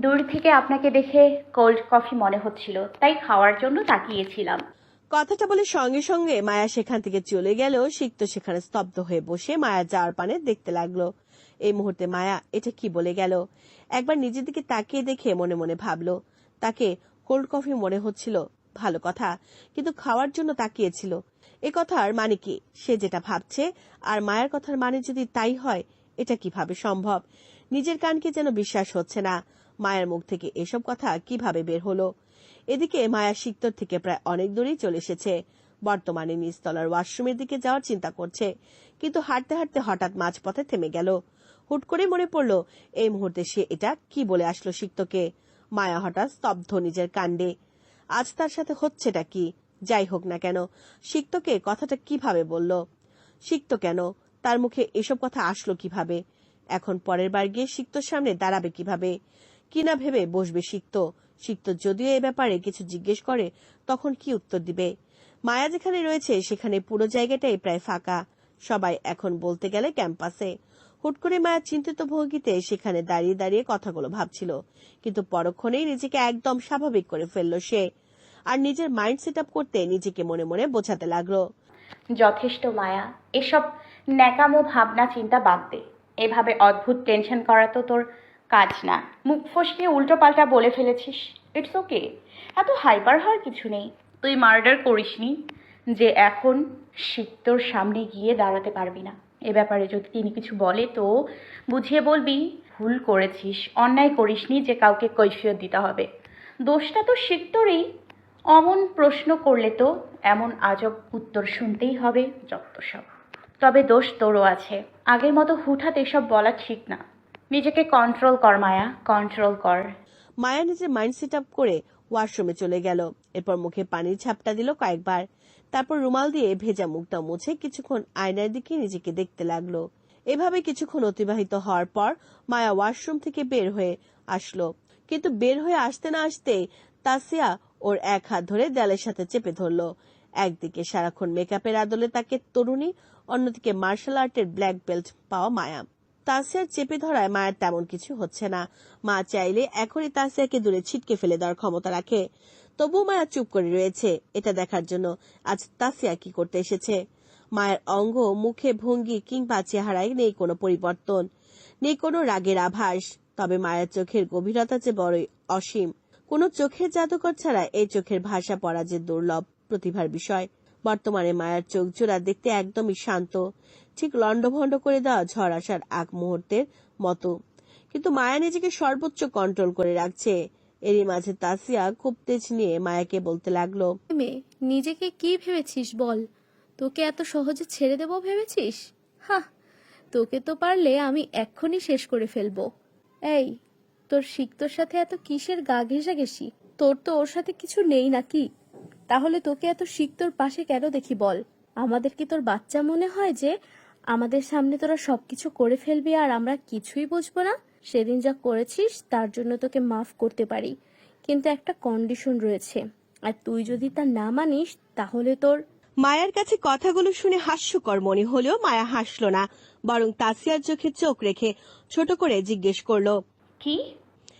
দূর থেকে আপনাকে দেখে কোল্ড কফি মনে হচ্ছিল, তাই খাওয়ার জন্য তাকিয়েছিলাম। কথাটা বলে সঙ্গে সঙ্গে মায়া সেখান থেকে চলে গেল, সিক্ত সেখানে স্তব্ধ হয়ে বসে মায়া যার পানে দেখতে লাগল। এই মুহূর্তে মায়া এটা কি বলে গেল? একবার নিজের দিকে তাকিয়ে দেখে মনে মনে ভাবলো, তাকে কোল্ড কফি মনে হচ্ছিল, ভালো কথা, কিন্তু খাওয়ার জন্য তাকিয়েছিল। এ কথার মানে কি? সে যেটা ভাবছে, আর মায়ের কথার মানে যদি তাই হয়, এটা কীভাবে সম্ভব? নিজের কানকে যেন বিশ্বাস হচ্ছে না। মায়ের মুখ থেকে এসব কথা কীভাবে বের হলো? এদিকে মায়া সিক্তর থেকে প্রায় অনেক দূরেই চলে এসেছে। বর্তমানে নিচতলার ওয়াশরুমের দিকে যাওয়ার চিন্তা করছে, কিন্তু হাঁটতে হাঁটতে হঠাৎ মাঝপথে থেমে গেল। হুট করে মনে পড়ল, এই মুহূর্তে সে এটা কি বলে আসলো সিক্তকে মায়া হঠাৎ স্তব্ধ নিজের কাণ্ডে। আজ তার সাথে হচ্ছেটা কি? যাই হোক না কেন সিক্তকে কথাটা কীভাবে বলল? সিক্ত কেন? তার মুখে এসব কথা আসলো কীভাবে? এখন পরের বার গিয়ে সিক্তর সামনে দাঁড়াবে কীভাবে? কিনা ভেবে বসবে সিক্ত। সিক্ত যদিও এ ব্যাপারে কিছু জিজ্ঞেস করে, তখন কি উত্তর দিবে? মায়া যেখানে রয়েছে, সেখানে পুরো জায়গাটাই প্রায় ফাঁকা। সবাই এখন বলতে গেলে ক্যাম্পাসে। হুট করে মায়া চিন্তিত ভঙ্গিতে সেখানে দাঁড়িয়ে দাঁড়িয়ে কথাগুলো ভাবছিল। কিন্তু পরক্ষণেই নিজেকে একদম স্বাভাবিক করে ফেলল সে। আর নিজের মাইন্ড সেট আপ করতে নিজেকে মনে মনে বোঝাতে লাগল। যথেষ্ট, মায়া। এসব ন্যাকামো ভাবনা চিন্তা বাদ দে। এভাবে অদ্ভুত টেনশন করা তো তোর কাজ না। মুখ ফসকে উল্টো পাল্টা বলে ফেলেছিস। ইটস ওকে এত হাইপার হওয়ার কিছু নেই। তুই মার্ডার করিসনি যে এখন সিক্তর সামনে গিয়ে দাঁড়াতে পারবি না। এ ব্যাপারে যদি তিনি কিছু বলে তো বুঝিয়ে বলবি, ভুল করেছিস, অন্যায় করিসনি যে কাউকে কৈফিয়ত দিতে হবে। দোষটা তো সিক্তরই অমন প্রশ্ন করলে তো এমন আজব উত্তর শুনতেই হবে যত সব। তবে দোষ তোরও আছে। আগের মতো হুঠাৎ এসব বলা ঠিক না। নিজেকে কন্ট্রোল কর, মায়া। কন্ট্রোল কর। মায়া নিজের মাইন্ড সেট আপ করে ওয়াশরুমে চলে গেল। এরপর মুখে পানির ঝাপটা দিল কয়েকবার। তারপর রুমাল দিয়ে ভেজা মুখটা মুছে কিছুক্ষণ আয়নার দিকে নিজেকে দেখতে লাগল। এভাবে কিছুক্ষণ অতিবাহিত হওয়ার পর মায়া ওয়াশরুম থেকে বের হয়ে আসলো। কিন্তু বের হয়ে আসতে না আসতে তাসিয়া ওর এক হাত ধরে দেয়ালের সাথে চেপে ধরলো। একদিকে সারাক্ষণ মেকআপের আদলে তাকে তরুণী, অন্যদিকে মার্শাল আর্টের ব্ল্যাক বেল্ট পাওয়া মায়া। তাসিয়ার চেপে ধরায় মায়ের তেমন কিছু হচ্ছে না। মা চাইলে এখনই তাসিয়াকে দূরে ছিটকে ফেলে দেওয়ার ক্ষমতা রাখে। তবুও মায়া চুপ করে রয়েছে, এটা দেখার জন্য আজ তাসিয়া কি করতে এসেছে? মায়ের অঙ্গ, মুখে ভঙ্গি কিংবা চেহারায় নেই কোনো পরিবর্তন, নেই কোনো রাগের আভাস। তবে মায়ের চোখের গভীরতা যে বড়ই অসীম। কোনো চোখের জাদুকর ছাড়া এই চোখের ভাষা পড়া যে দুর্লভ, প্রতিভার বিষয়। বর্তমানে মায়ের চোখ জোড়া দেখতে একদমই শান্ত। ঠিক লন্ডভন্ড করে দেওয়া ঝড় আসার আগ মুহূর্তের মতো। কিন্তু মায়া নিজেকে সর্বোচ্চ কন্ট্রোল করে রাখছে। এরই মাঝে তাসিয়া খুব তেজ নিয়ে মায়াকে বলতে লাগল মেয়ে, নিজেকে কি ভেবেছিস বল? তোকে এত সহজে ছেড়ে দেবো ভেবেছিস? হা তোকে তো পারলে আমি এক্ষুনি শেষ করে ফেলব। এই, তোর সিক্তর সাথে এত কিসের গা ঘেঁষাঘেঁষি? তোর তো ওর সাথে কিছু নেই নাকি? তাহলে তোকে এত শিখ তোর পাশে কেন দেখি বল? আমাদের কি তোর বাচ্চা মনে হয় যে আমাদের সামনে তোরা সবকিছু করে ফেলবি আর আমরা কিছুই বুঝব না? সেদিন যা করেছিস তার জন্য তোকে মাফ করতে পারি। কিন্তু একটা কন্ডিশন রয়েছে। আর তুই যদি তা না মানিস তাহলে তোর মায়ের কাছে কথাগুলো শুনে হাস্যকর মনে হলেও মায়া হাসলো না বরং তাসিয়ার চোখে চোখ রেখে ছোট করে জিজ্ঞেস করল কি?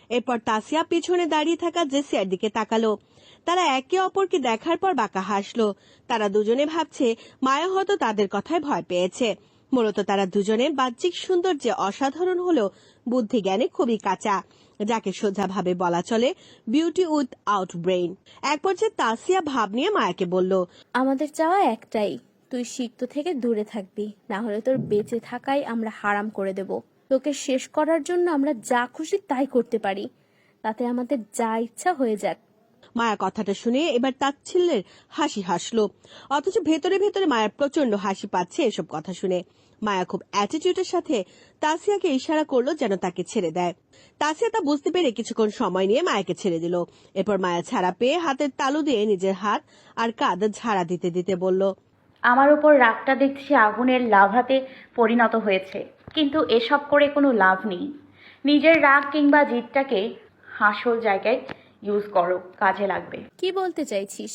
এরপর তাসিয়া পিছনে দাঁড়িয়ে থাকা জেসিয়ার দিকে তাকালো। তারা একে অপরকে দেখার পর বাঁকা হাসলো। তারা দুজনে ভাবছে, মায়া হয়তো তাদের কথায় ভয় পেয়েছে। মূলত তারা দুজনের বাহ্যিক সৌন্দর্যে অসাধারণ হলেও বুদ্ধি জ্ঞানে খুবই কাঁচা, যাকে সোজাভাবে বলা চলে বিউটি উইথ আউট ব্রেইন এক পর্যায়ে তাসিয়া ভাব নিয়ে মায়াকে বলল, আমাদের চাওয়া একটাই, তুই সিক্ত থেকে দূরে থাকবি, না হলে তোর বেঁচে থাকাই আমরা হারাম করে দেব। তোকে শেষ করার জন্য আমরা যা খুশি তাই করতে পারি। তাতে আমাদের যা ইচ্ছা হয়ে যাক। মায়া কথাটা শুনে এবার তাচ্ছিল্যের হাসি হাসলো। অথচ ভেতরে ভেতরে মায়ার প্রচণ্ড হাসি পাচ্ছে এসব কথা শুনে। মায়া খুব অ্যাটিটিউডের সাথে তাসিয়াকে ইশারা করল যেন তাকে ছেড়ে দেয়। তাসিয়া তা বুঝতে পেরে কিছুক্ষণ সময় নিয়ে মায়াকে ছেড়ে দিল। এরপর মায়া ছাড়া পেয়ে হাতের তালু দিয়ে নিজের হাত আর কাঁধ ঝাড়া দিতে দিতে বলল, আমার উপর রাগটা দেখছি আগুনের লাভাতে পরিণত হয়েছে। কিন্তু এসব করে কোনো লাভ নেই। নিজের রাগ কিংবা জিদটাকে হাসল জায়গায় ইউজ করো কাজে লাগবে। কি বলতে চাইছিস?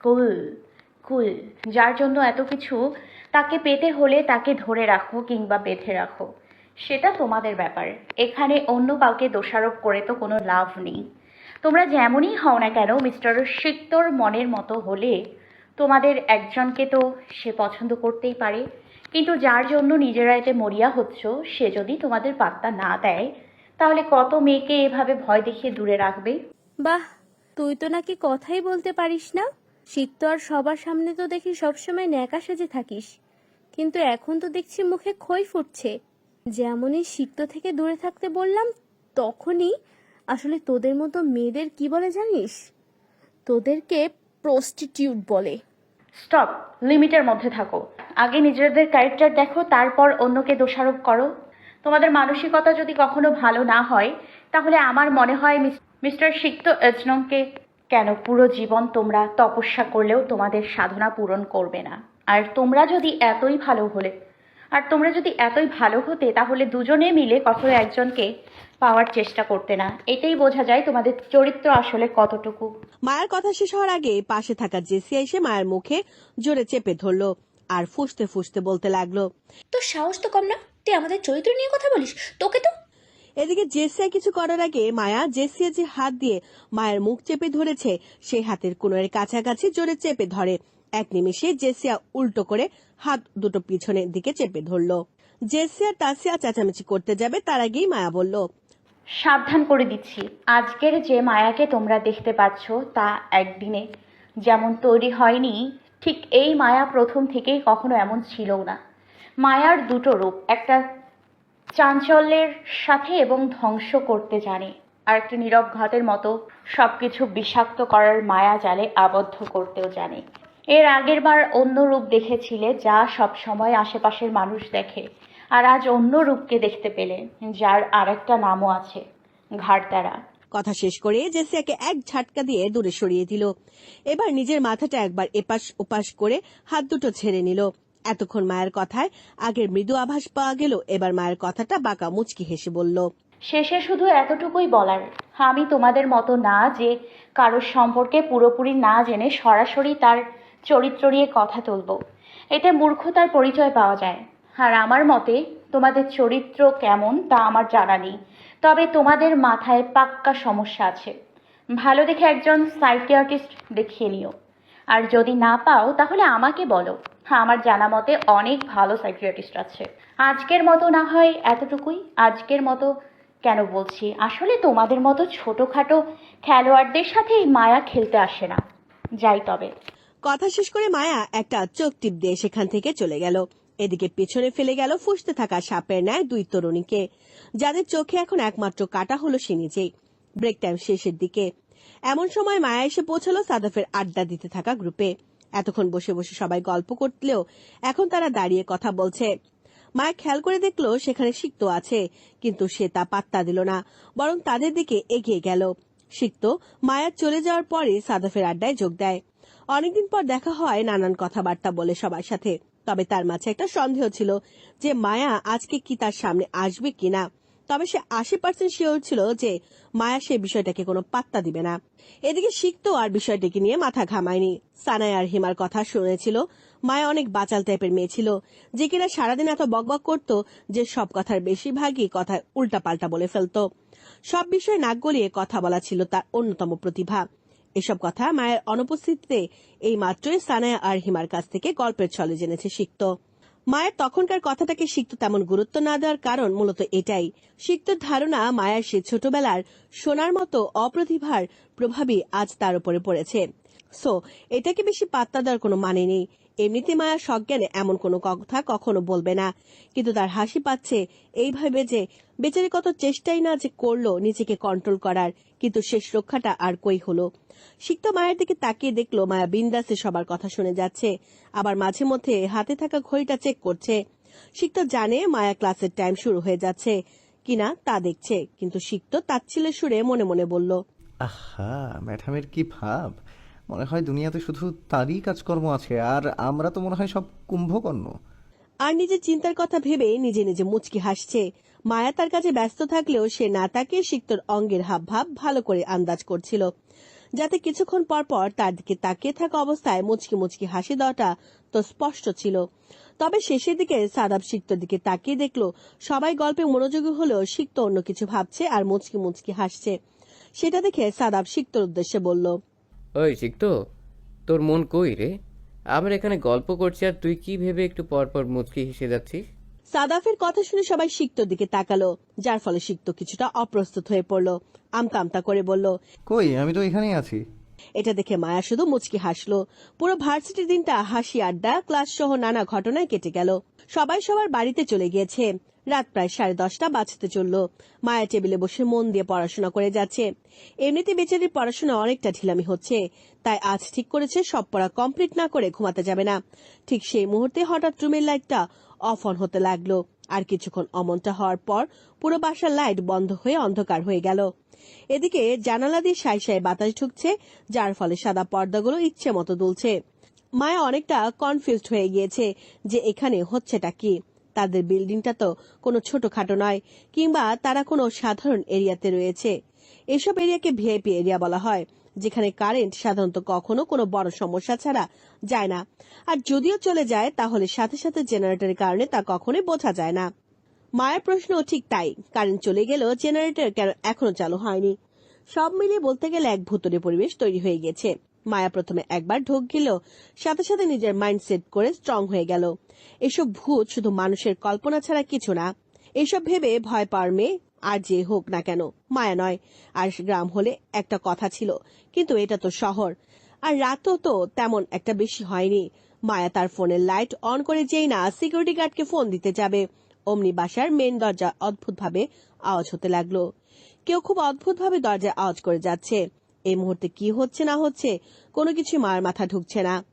কুল কুল যার জন্য এত কিছু তাকে পেতে হলে তাকে ধরে রাখো কিংবা বেঁধে রাখো। সেটা তোমাদের ব্যাপার। এখানে অন্য কাউকে দোষারোপ করে তো কোনো লাভ নেই। তোমরা যেমনই হও না কেন মিস্টার সিক্তর মনের মতো হলে তোমাদের একজনকে তো সে পছন্দ করতেই পারে। কিন্তু যার জন্য নিজেরা এতে মরিয়া হচ্ছ সে যদি তোমাদের পাত্তা না দেয় তাহলে কত মেয়েকে এভাবে ভয় দেখিয়ে দূরে রাখবে? বাহ, তুই তো নাকি কথাই বলতে পারিস না। শীত তো আর সবার সামনে তো দেখি সবসময় ন্যাকা সেজে থাকিস। কিন্তু এখন তো দেখছি মুখে খই ফুটছে। যেমনই শীত থেকে দূরে থাকতে বললাম, তখনই আসলে তোদের মতো মেয়েদের কি বলে জানিস? তোদেরকে প্রস্টিটিউট বলে। স্টপ লিমিটের মধ্যে থাকো। আগে নিজেদের ক্যারেক্টার দেখো, তারপর অন্যকে দোষারোপ করো। তোমাদের মানসিকতা যদি কখনো ভালো না হয়, তাহলে আমার মনে হয় মিস- মিস্টার সিক্ত এজনমকে কেন পুরো জীবন তোমরা তপস্যা করলেও তোমাদের সাধনা পূরণ করবে না? আর তোমরা যদি এতই ভালো হলে আর তোমরা যদি এতই ভালো হতে তাহলে দুজনে মিলে কখনো একজনকে পাওয়ার চেষ্টা করতে না। এটাই বোঝা যায় তোমাদের চরিত্র আসলে কতটুকু। মায়ের কথা শেষ হওয়ার আগে পাশে থাকা জেসি এসে মায়ের মুখে জোরে চেপে ধরলো আর ফুসতে ফুসতে বলতে লাগল তোর সাহস তো কম না? তুই আমাদের চরিত্র নিয়ে কথা বলিস? তোকে তো এদিকে জেসিয়া কিছু করার আগে মায়া জেসিয়া যে হাত দিয়ে মায়ের মুখ চেপে ধরেছে, সেই হাতের কোণের কাছাকাছি জোরে চেপে ধরে। এক নিমিষে জেসিয়া উল্টো করে হাত দুটো পিছনের দিকে চেপে ধরলো। জেসিয়া তাসিয়া চেঁচামেচি করতে যাবে, তার আগেই মায়া বলল, সাবধান করে দিচ্ছি। আজকের যে মায়াকে তোমরা দেখতে পাচ্ছ তা একদিনে যেমন তৈরি হয়নি, ঠিক এই মায়া প্রথম থেকেই কখনো এমন ছিল না। মায়ার দুটো রূপ, একটা চাঞ্চল্যের সাথে এবং ধ্বংস করতে জানে। আর একটা নীরব ঘাতের মতো সব কিছু বিষাক্ত করার মায়া জালে আবদ্ধ করতেও জানে। এর আগের বার অন্য রূপ দেখেছিলে যা সব সময় আশেপাশের মানুষ দেখে, আর আজ অন্য রূপকে দেখতে পেলে, যার আরেকটা নামও আছে, ঘাড়তারা। কথা শেষ করে জেসিয়াকে এক ঝাটকা দিয়ে দূরে সরিয়ে দিল। এবার নিজের মাথাটা একবার এপাশ ওপাশ করে হাত দুটো ছেড়ে নিল। এতক্ষণ মায়ের কথায় আগের মৃদু আভাস পাওয়া গেল, এবার মায়ের কথাটা বাঁকা মুচকি হেসে বলল, শেষে শুধু এতটুকুই বলার, আমি তোমাদের মতো না যে কারোর সম্পর্কে পুরোপুরি না জেনে সরাসরি তার চরিত্র নিয়ে কথা তুলব। এতে মূর্খতার পরিচয় পাওয়া যায়। আর আমার মতে, তোমাদের চরিত্র কেমন তা আমার জানা নেই। তবে তোমাদের মাথায় পাক্কা সমস্যা আছে। ভালো দেখে একজন সাইকিয়াট্রিস্ট দেখিয়ে নিও। আর যদি না পাও, তাহলে আমাকে বলো। আমার জানা মতে অনেক ভালো সাইকিয়াট্রিস্ট আছে। আজকের মতো না হয় এতটুকুই। আজকের মতো কেন বলছি? আসলে তোমাদের মতো ছোটোখাটো খেলোয়াড়দের সাথে এই মায়া খেলতে আসে না। যাই তবে। কথা শেষ করে মায়া একটা চোখ টিপ দিয়ে সেখান থেকে চলে গেল। এদিকে পেছনে ফেলে গেল ফুসতে থাকা সাপের ন্যায় দুই তরুণীকে। যাদের চোখে এখন একমাত্র কাটা হলো সে নিজেই। ব্রেক টাইম শেষের দিকে। এমন সময় মায়া এসে পৌঁছালো সাদাফের আড্ডা দিতে থাকা গ্রুপে। এতক্ষণ বসে বসে সবাই গল্প করলেও এখন তারা দাঁড়িয়ে কথা বলছে। মায়া খেয়াল করে দেখল সেখানে সিক্ত আছে, কিন্তু সে তা পাত্তা দিল না, বরং তাদের দিকে এগিয়ে গেল। সিক্ত মায়ার চলে যাওয়ার পরে সাদাফের আড্ডায় যোগ দেয়। অনেকদিন পর দেখা হয় নানান কথাবার্তা বলে সবার সাথে, তবে তার মাঝে একটা সন্দেহ ছিল যে মায়া আজকে কি তার সামনে আসবে কিনা। তবে সে আশি পার্সেন্ট শিওর ছিল যে মায়া সে বিষয়টাকে কোনো পাত্তা দিবে না। এদিকে শিখত আর বিষয়টিকে নিয়ে মাথা ঘামায়নি। সানায় আর হিমার কথা শুনেছিল, মায়া অনেক বাচাল টাইপের মেয়ে ছিল, যে কিনা সারাদিন এত বকবক করত যে সব কথার বেশিরভাগই কথায় উল্টাপাল্টা বলে ফেলতো। সব বিষয়ে নাক গলিয়ে কথা বলা ছিল তার অন্যতম প্রতিভা। এসব কথা মায়ের অনুপস্থিতিতে এই মাত্রই সানায়া আর হিমার কাছ থেকে গল্পের ছলে জেনেছে শিখত মায়ের তখনকার কথাটাকে শিখতে তেমন গুরুত্ব না দেওয়ার কারণ মূলত এটাই। শিখতে ধারণা মায়ের সে ছোটবেলার সোনার মতো অপ্রতিভার প্রভাবই আজ তার উপরে পড়েছে। সো এটাকে বেশি পাত্তা দেওয়ার কোনো মানে নেই। এমনিতে মায়া সজ্ঞানে এমন কোনো কথা কখনো বলবে না। কিন্তু তার হাসি পাচ্ছে এইভাবে যে বেচারি কত চেষ্টাই না যে করল নিজেকে কন্ট্রোল করার, কিন্তু শেষ রক্ষাটা আর কই হলো। সিক্ত মায়ের দিকে তাকিয়ে দেখল মায়া বিন্দাসে সবার কথা শুনে যাচ্ছে, আবার মাঝে মধ্যে হাতে থাকা ঘড়িটা চেক করছে। সিক্ত জানে মায়া ক্লাসের টাইম শুরু হয়ে যাচ্ছে, কিনা তা দেখছে, কিন্তু সিক্ত তাচ্ছিলের সুরে মনে মনে বলল, আহা, ম্যাডামের কি ভাব? মনে হয় দুনিয়াতে শুধু তারই কাজকর্ম আছে, আর আমরা তো মনে হয় সব কুম্ভকর্ণ। আর নিজের চিন্তার কথা ভেবে নিজে নিজে মুচকি হাসছে। মায়া তার কাছে ব্যস্ত থাকলেও সে না তাকে সিক্তর অঙ্গের হাব ভাব ভালো করে আন্দাজ করছিল। যাতে কিছুক্ষণ পর পর তার দিকে তাকিয়ে থাকা অবস্থায় মুচকি মুচকি হাসি দেওয়াটা তো স্পষ্ট ছিল। তবে শেষের দিকে সাদাব সিক্তর দিকে তাকিয়ে দেখল, সবাই গল্পে মনোযোগী হলেও সিক্ত অন্য কিছু ভাবছে আর মুচকি মুচকি হাসছে। সেটা দেখে সাদাব সিক্তর উদ্দেশ্যে বলল ওই শিখতো তোর মন কই রে? আমরা এখানে গল্প করছি আর তুই কি ভেবে একটু পর পর মুচকি হেসে যাচ্ছিস? সাদাফের কথা শুনে সবাই সিক্তর দিকে তাকালো যার ফলে সিক্ত কিছুটা অপ্রস্তুত হয়ে পড়ল। আমতা আমতা করে বলল কই আমি তো এখানেই আছি। এটা দেখে মায়া শুধু মুচকি হাসলো। পুরো ভার্সিটির দিনটা হাসি আড্ডা ক্লাস সহ নানা ঘটনায় কেটে গেল। সবাই সবার বাড়িতে চলে গিয়েছে। রাত প্রায় সাড়ে দশটা বাজতে চলল। মায়া টেবিলে বসে মন দিয়ে পড়াশোনা করে যাচ্ছে। এমনিতে বেচারির পড়াশোনা অনেকটা ঢিলামি হচ্ছে। তাই আজ ঠিক করেছে সব পড়া কমপ্লিট না করে ঘুমাতে যাবে না। ঠিক সেই মুহূর্তে হঠাৎ রুমের লাইটটা অফ অন হতে লাগল। আর কিছুক্ষণ অমনটা হওয়ার পর পুরো বাসার লাইট বন্ধ হয়ে অন্ধকার হয়ে গেল। এদিকে জানালা দিয়ে সাই সাই বাতাস ঢুকছে, যার ফলে সাদা পর্দাগুলো ইচ্ছে মতো দুলছে। মায়া অনেকটা কনফিউজড হয়ে গিয়েছে যে এখানে হচ্ছেটা কি। তাদের বিল্ডিংটা তো কোনো ছোটখাটো নয়, কিংবা তারা কোনো সাধারণ এরিয়াতে রয়েছে। এসব এরিয়াকে ভিআইপি এরিয়া বলা হয়, যেখানে কারেন্ট সাধারণত কখনো কোনো বড় সমস্যা ছাড়া যায় না। আর যদিও চলে যায়, তাহলে সাথে সাথে জেনারেটরের কারণে তা কখনোই বোঝা যায় না। মায়ের প্রশ্ন ঠিক তাই, কারেন্ট চলে গেলেও জেনারেটর কেন এখনও চালু হয়নি? সব মিলিয়ে বলতে গেলে এক ভুতুরে পরিবেশ তৈরি হয়ে গেছে। মায়া প্রথমে একবার ঢোক গেল, সাথে সাথে নিজের মাইন্ড সেট করে স্ট্রং হয়ে গেল। এসব ভূত শুধু মানুষের কল্পনা ছাড়া কিছু না। এসব ভেবে ভয় পাওয়ার মেয়ে আর যে হোক না কেন, মায়া নয়। আর গ্রাম হলে একটা কথা ছিল, কিন্তু এটা তো শহর। আর রাতও তো তেমন একটা বেশি হয়নি। মায়া তার ফোনের লাইট অন করে যেই না সিকিউরিটি গার্ডকে ফোন দিতে যাবে। অমনি বাসার মেন দরজা অদ্ভুতভাবে আওয়াজ হতে লাগল। কেউ খুব অদ্ভুতভাবে দরজায় আওয়াজ করে যাচ্ছে। এই মুহূর্তে কি হচ্ছে না হচ্ছে, কোনো কিছু মার মাথা ঢুকছে না।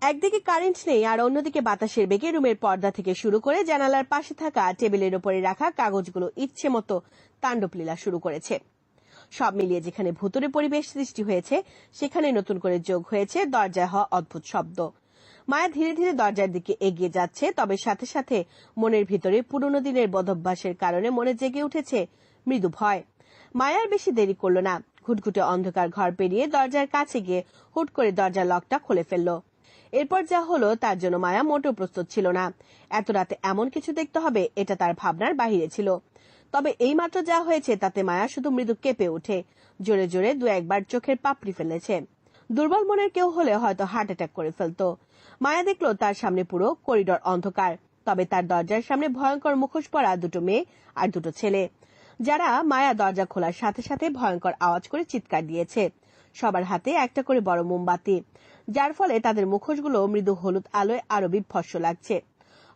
একদিকে কারেন্ট নেই, আর অন্যদিকে বাতাসের বেগে রুমের পর্দা থেকে শুরু করে জানালার পাশে থাকা টেবিলের উপরে রাখা কাগজগুলো ইচ্ছে মতো তাণ্ডব লীলা শুরু করেছে। সব মিলিয়ে যেখানে ভুতুরে পরিবেশ সৃষ্টি হয়েছে, সেখানে নতুন করে যোগ হয়েছে দরজায় হওয়া অদ্ভুত শব্দ। মায়া ধীরে ধীরে দরজার দিকে এগিয়ে যাচ্ছে, তবে সাথে সাথে মনের ভিতরে পুরনো দিনের বদভ্যাসের কারণে মনে জেগে উঠেছে মৃদু ভয়। মায়ার বেশি দেরি করল না। ঘুটঘুটে অন্ধকার ঘর পেরিয়ে দরজার কাছে গিয়ে হুট করে দরজার লকটা খুলে ফেলল। এরপর যা হলো তার জন্য মায়া মোটেও প্রস্তুত ছিল না। এত রাতে এমন কিছু দেখতে হবে, এটা তার ভাবনার বাহিরে ছিল। তবে এইমাত্র যা হয়েছে তাতে মায়া শুধু মৃদু কেঁপে ওঠে। জোরে জোরে দু একবার চোখের পাপড়ি ফেলেছে। দুর্বল মনের কেউ হলে হয়তো হার্ট অ্যাটাক করে ফেলতো। মায়া দেখল তার সামনে পুরো করিডর অন্ধকার। তবে তার দরজার সামনে ভয়ঙ্কর মুখোশ পরা দুটো মেয়ে আর দুটো ছেলে। যারা মায়া দরজা খোলার সাথে সাথে ভয়ঙ্কর আওয়াজ করে চিৎকার দিয়েছে। সবার হাতে একটা করে বড় মোমবাতি, যার ফলে তাদের মুখোশগুলো মৃদু হলুদ আলোয় আরও বিভৎস লাগছে।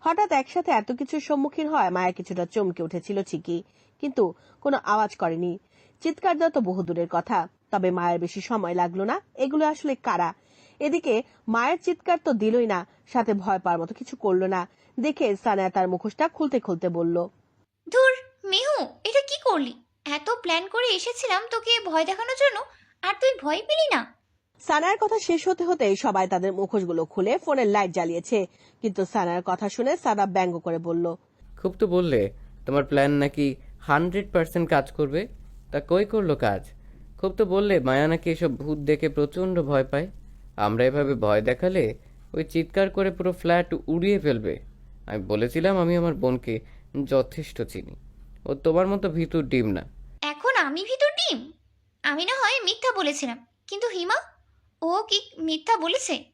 হঠাৎ একসাথে এত কিছুর সম্মুখীন হয় মায়া কিছুটা চমকে উঠেছিল ঠিকই, কিন্তু কোনো আওয়াজ করেনি। চিৎকার দেওয়া তো বহু দূরের কথা, তবে মায়ের বেশি সময় লাগল না, এগুলো আসলে কারা? এদিকে মায়ের চিৎকার তো দিলই না, সাথে ভয় পাওয়ার মতো কিছু করল না, দেখে সানায়া তার মুখোশটা খুলতে খুলতে বলল, ধুর করলি এত প্ল্যান করে এসেছিলাম তোকে ভয় দেখানোর জন্য আর তুই ভয় পেলি না। সানার কথা শেষ হতে হতে সবাই তাদের মুখোশগুলো খুলে ফোনের লাইট জ্বালিয়েছে। কিন্তু সানার কথা শুনে সাদা ব্যঙ্গ করে বলল খুব তো বললে তোমার প্ল্যান নাকি হান্ড্রেড পার্সেন্ট কাজ করবে? তা কই করল কাজ? খুব তো বললে মায়া নাকি এসব ভূত দেখে প্রচণ্ড ভয় পায়। আমরা এভাবে ভয় দেখালে ওই চিৎকার করে পুরো ফ্ল্যাট উড়িয়ে ফেলবে। আমি বলেছিলাম আমি আমার বোনকে যথেষ্ট চিনি। ও তোমার মতো ভিতুর ডিম না। এখন আমি ভিতর ডিম? আমি না হয় মিথ্যা বলেছিলাম। কিন্তু হিমা ও কি মিথ্যা বলেছে?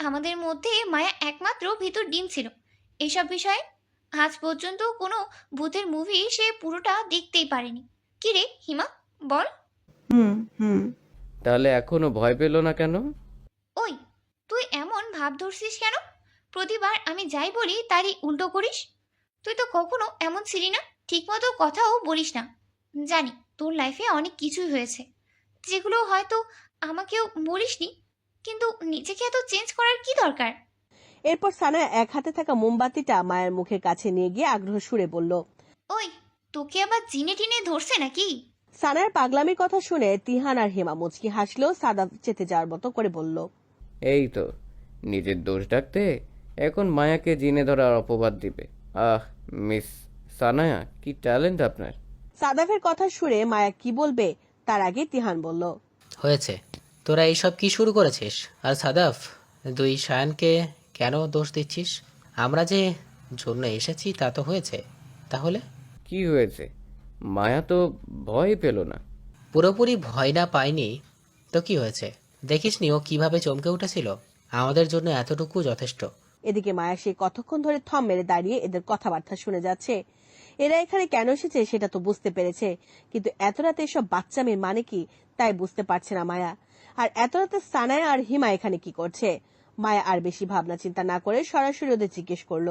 আমাদের মধ্যে মায়া একমাত্র ভিতর ডিম ছিল। এসব বিষয়ে আজ পর্যন্ত কোনো ভূতের মুভি সে পুরোটা দেখতেই পারেনি। কি রে হিমা বল। হুম হুম। তাহলে এখনও ভয় পেল না কেন? ওই তুই এমন ভাব ধরছিস কেন? প্রতিবার আমি যাই বলি তারই উল্টো করিস? তুই তো কখনো এমন ছিলি না? ঠিকমতো কথাও বলিস না। জানি তোর লাইফে অনেক কিছুই হয়েছে যেগুলো হয়তো আমাকেও বলিসনি কিন্তু নিজেকে এত চেঞ্জ করার কি দরকার? এরপর সানা এক হাতে থাকা মোমবাতিটা মায়ের মুখের কাছে নিয়ে গিয়ে আগ্রহ সুরে বলল ওই তোকে আবার জিনে টিনে ধরছে নাকি? সানার পাগলামির কথা শুনে তিহান আর হেমা মুচকি হাসলো সাদা চেতে যাওয়ার মতো করে বলল এই তো নিজের দোষ ডাকতে এখন মায়াকে জিনে ধরার অপবাদ দিবে। আহ মিস সানায়া কি ট্যালেন্ট আপনার? সাদাফের কথা শুনে মায়া কি বলবে তার আগে তিহান বলল হয়েছে। তোরা এইসব কি শুরু করেছিস? আর সাদাফ দুই শায়ানকে কেন দোষ দিচ্ছিস? আমরা যে জন্য এসেছি তা তো হয়েছে। তাহলে? কি হয়েছে? মায়া তো ভয় পেল না। পুরোপুরি ভয় না পাইনি তো কি হয়েছে? দেখিসনি ও কীভাবে চমকে উঠেছিল? আমাদের জন্য এতটুকু যথেষ্ট। এদিকে মায়া সে কতক্ষণ ধরে থম মেরে দাঁড়িয়ে এদের কথাবার্তা শুনে যাচ্ছে। এরা এখানে কেন এসেছে সেটা তো বুঝতে পেরেছে। কিন্তু এত রাতে এসব বাচ্চা মেয়ের মানে কি, তাই বুঝতে পারছে না মায়া। আর এত রাতে সানায়া আর হিমা এখানে কি করছে? মায়া আর বেশি ভাবনা চিন্তা না করে সরাসরি ওদের জিজ্ঞেস করল।